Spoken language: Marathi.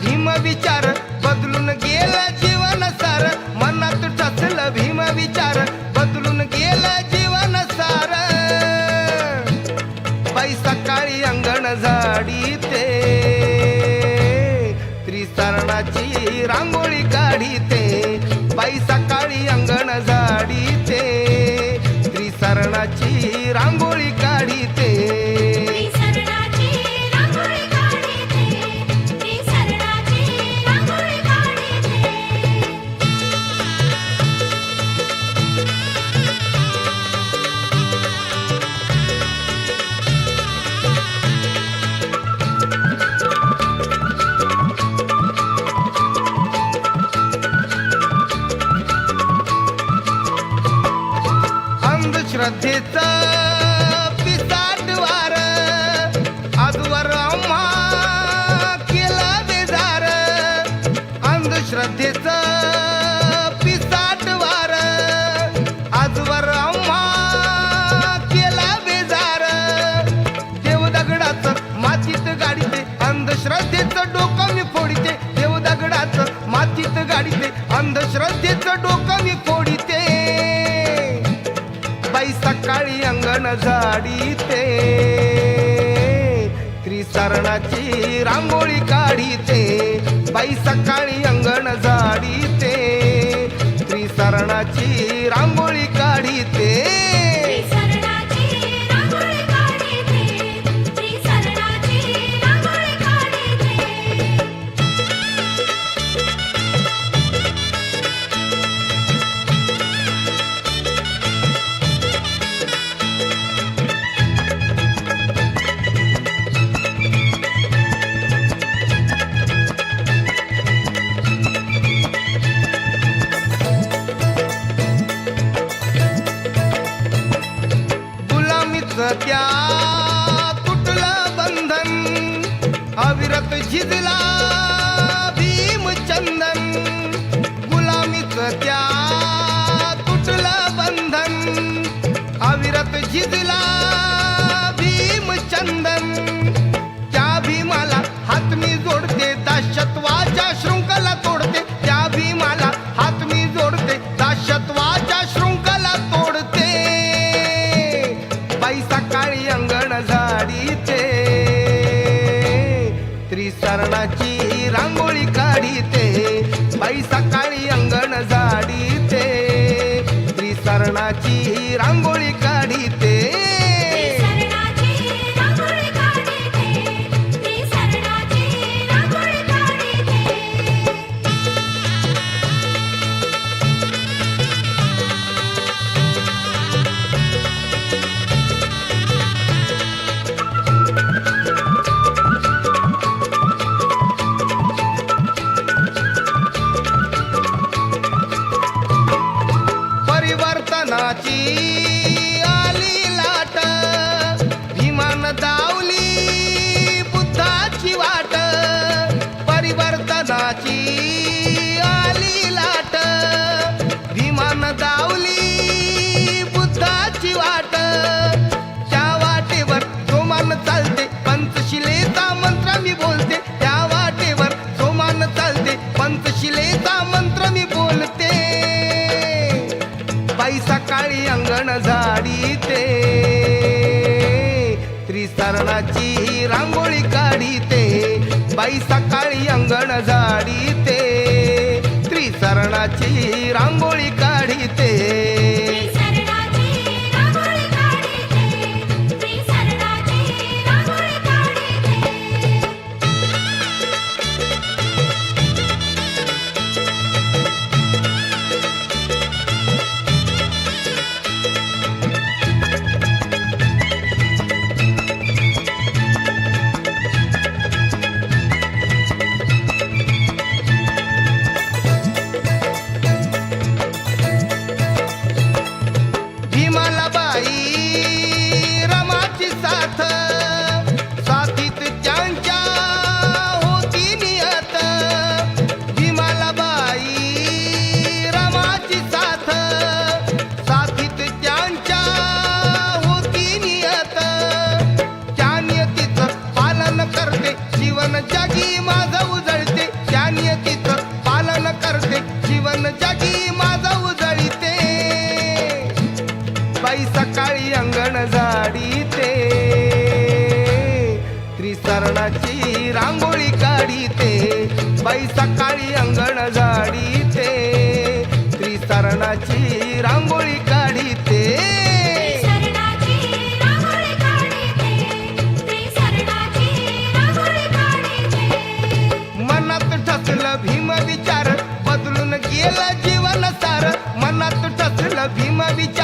भीम विचार बदलून गेला जीवन सार. मनात ठसलं भीम विचार बदलून गेला जीवन सार. बाई सकाळी अंगण झाडी ते त्रिसरणाची रांगोळी काढी ते बाई सकाळी अंगण झाडी ते त्रिसरणाची रांगोळी श्रद्धेचा पिसाट वार आजवर आम्हा केला बेजार. अंधश्रद्धेचा पिसाट वार आजवर आम्हा केला बेजार. देव दगडाचं मातीत गाडीते अंधश्रद्धेचं डोकं मी फोडीते. देव दगडाचं मातीत गाडीते अंधश्रद्धेचं डोकं सकाळी अंगण झाडीते त्रिसरणाची रांगोळी काढीते. बाई सकाळी अंगण झाडीते त्रिसरणाची रांग त्या तुटलं बंधन अविरत झिजला भीमचंदन. गुलामी त्या सकाळी अंगण झाडीते त्रिसरणाची रांगोळी सकाळी झाडी ते त्रिसरणाची रांगोळी काढीते. बाई सकाळी अंगण झाडी ते त्रिसरणाची रांगोळी झाडीते त्रिसरणाची रांगोळी काढीते. बाई सकाळी अंगण झाडीते. काढीते. काढीते. त्रिसरणाची रांगोळी काढीते. मनात ठसलं भीम विचार बदलून गेलं जीवन सार मनात ठसलं भीम विचार.